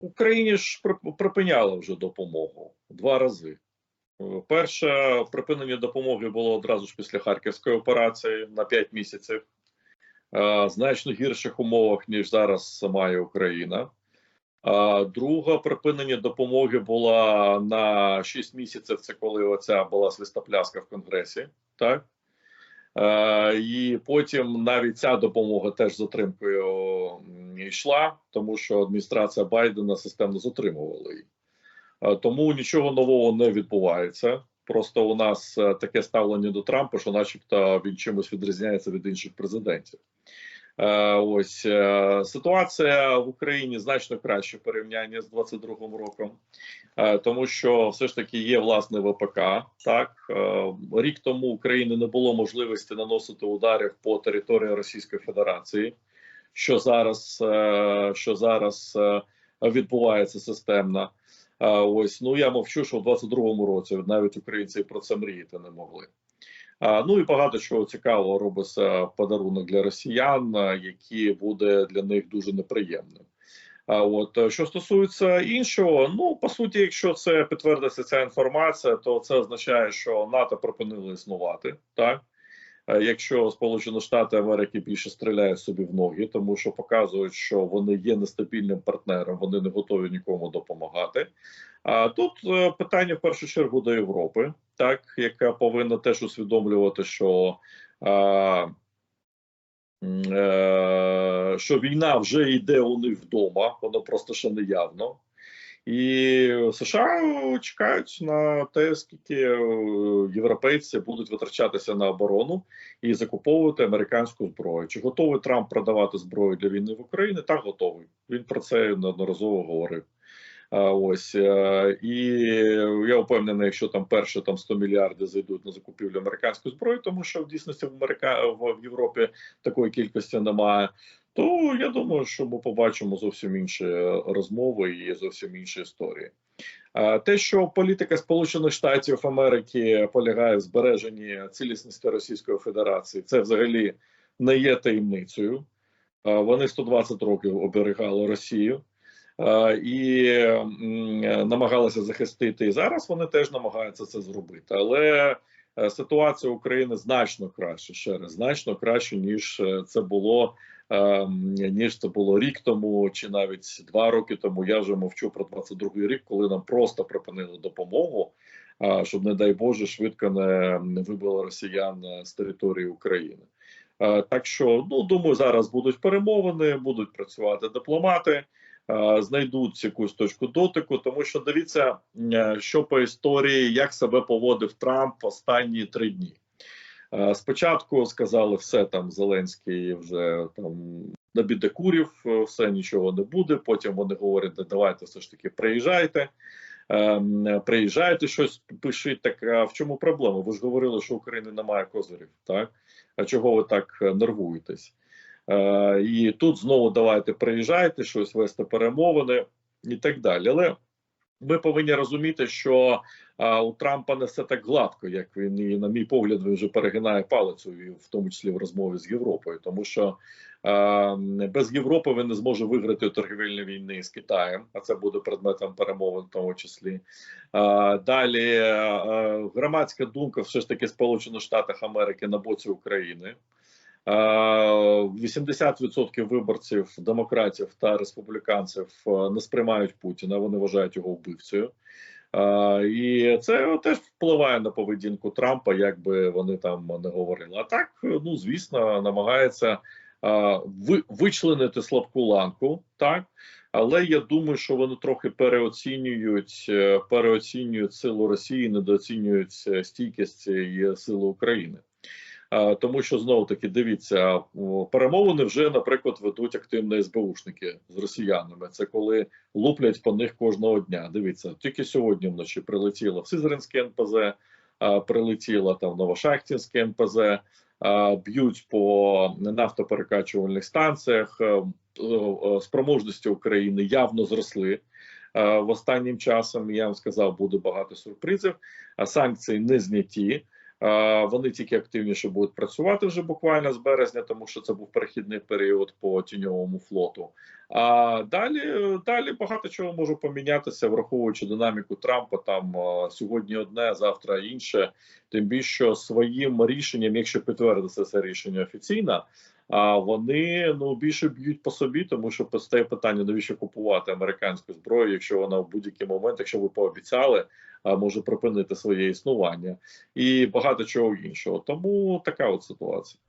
Україні ж прип- припиняли вже допомогу два рази. Е, Перше припинення допомоги було одразу ж після Харківської операції на 5 місяців, е, значно гірших умовах, ніж зараз має Україна. А друге припинення допомоги була на 6 місяців. Це коли оця була свистопляска в Конгресі, так? Е, і потім навіть ця допомога теж затримкою йшла, тому що адміністрація Байдена системно затримувала її. Е, Тому нічого нового не відбувається. Просто у нас е, таке ставлення до Трампа, що, начебто, він чимось відрізняється від інших президентів. Е, Ось е, ситуація в Україні значно краще в порівнянні з 22-м роком, е, тому що все ж таки є власне ВПК. Так рік тому України не було можливості наносити ударів по території Російської Федерації, що зараз, що зараз відбувається системно. Ось ну я мовчу, що в 22-му році навіть українці про це мріяти не могли. Ну і багато чого цікавого робиться подарунок для росіян, який буде для них дуже неприємним. А от е, що стосується іншого, ну по суті, якщо це підтвердиться ця інформація, то це означає, що НАТО припинило існувати, так. Якщо Сполучені Штати Америки більше стріляють собі в ноги, тому що показують, що вони є нестабільним партнером, вони не готові нікому допомагати. А тут е, питання в першу чергу до Європи, так яка повинна теж усвідомлювати, що, а, е, що війна вже йде у них вдома, воно просто ще не явно. І США чекають на те, скільки е, європейці будуть витрачатися на оборону і закуповувати американську зброю. Чи готовий Трамп продавати зброю для війни в Україні? Так готовий. Він про це неодноразово говорив. Ось е, і я впевнений, якщо там перше там 100 мільярдів зайдуть на закупівлю американської зброї, тому що в дійсності в Америка в Європі такої кількості немає. То я думаю, що ми побачимо зовсім інші розмови і зовсім інші історії. Те, що політика Сполучених Штатів Америки полягає в збереженні цілісності Російської Федерації, це взагалі не є таємницею. Вони 120 років оберігали Росію. Е, і намагалися захистити. І зараз вони теж намагаються це зробити. Але е, ситуація України значно краще, ще раз значно краще, ніж е, це було е, ніж це було рік тому, чи навіть два роки тому. Я вже мовчу про 22-й рік, коли нам просто припинили допомогу. Щоб, не дай Боже, швидко не, вибило росіян е, з території України. Е, Так що, ну думаю, зараз будуть перемовини, будуть працювати дипломати е, знайдуть якусь точку дотику, тому що дивіться, е, що по історії, як себе поводив Трамп останні три дні. Е, Спочатку сказали, все там Зеленський вже там набідекурів, е, все нічого не буде. Потім вони говорять, «Да давайте все ж таки приїжджайте. Приїжджайте, щось пишіть. Так а в чому проблема? Ви ж говорили, що України немає козирів, так? А чого ви так е, нервуєтесь? Е, і тут знову давайте приїжджайте, щось вести перемовини і так далі. Але ми повинні розуміти, що а, у Трампа не все так гладко, як він і, на мій погляд, він вже перегинає палицю, в тому числі в розмові з Європою, тому що а, без Європи він не зможе виграти торгівельні війни з Китаєм, а це буде предметом перемовин, в тому числі. Далі громадська думка, все ж таки, Сполучених Штатах Америки на боці України. Е, 80% виборців демократів та республіканців е, не сприймають Путіна. Вони вважають його вбивцею. Е, І це теж впливає на поведінку Трампа, як би вони там не говорили. А так, ну звісно, намагається е, вичленити слабку ланку, так. Але я думаю, що вони трохи переоцінюють е, переоцінюють силу Росії, недооцінюють е, стійкість і сили України. Тому що знову таки дивіться, перемовини вже, наприклад, ведуть активно СБУшники з росіянами. Це коли луплять по них кожного дня. Дивіться, тільки сьогодні вночі прилетіло в Сизринське НПЗ, прилетіло там Новошахтінське НПЗ, б'ють по нафтоперекачувальних станціях. Спроможності України явно зросли. В останнім часом я вам сказав, буде багато сюрпризів, а санкції не зняті. Е, Вони тільки активніше будуть працювати вже буквально з березня, тому що це був перехідний період по тіньовому флоту. А далі далі багато чого може помінятися, враховуючи динаміку Трампа. Там е, сьогодні одне, завтра інше. Тим більше своїм рішенням, якщо підтвердиться це рішення офіційно, а вони ну більше б'ють по собі, тому що постає питання, навіщо купувати американську зброю, якщо вона в будь-який момент, якщо ви пообіцяли, може припинити своє існування і багато чого іншого. Тому така от ситуація.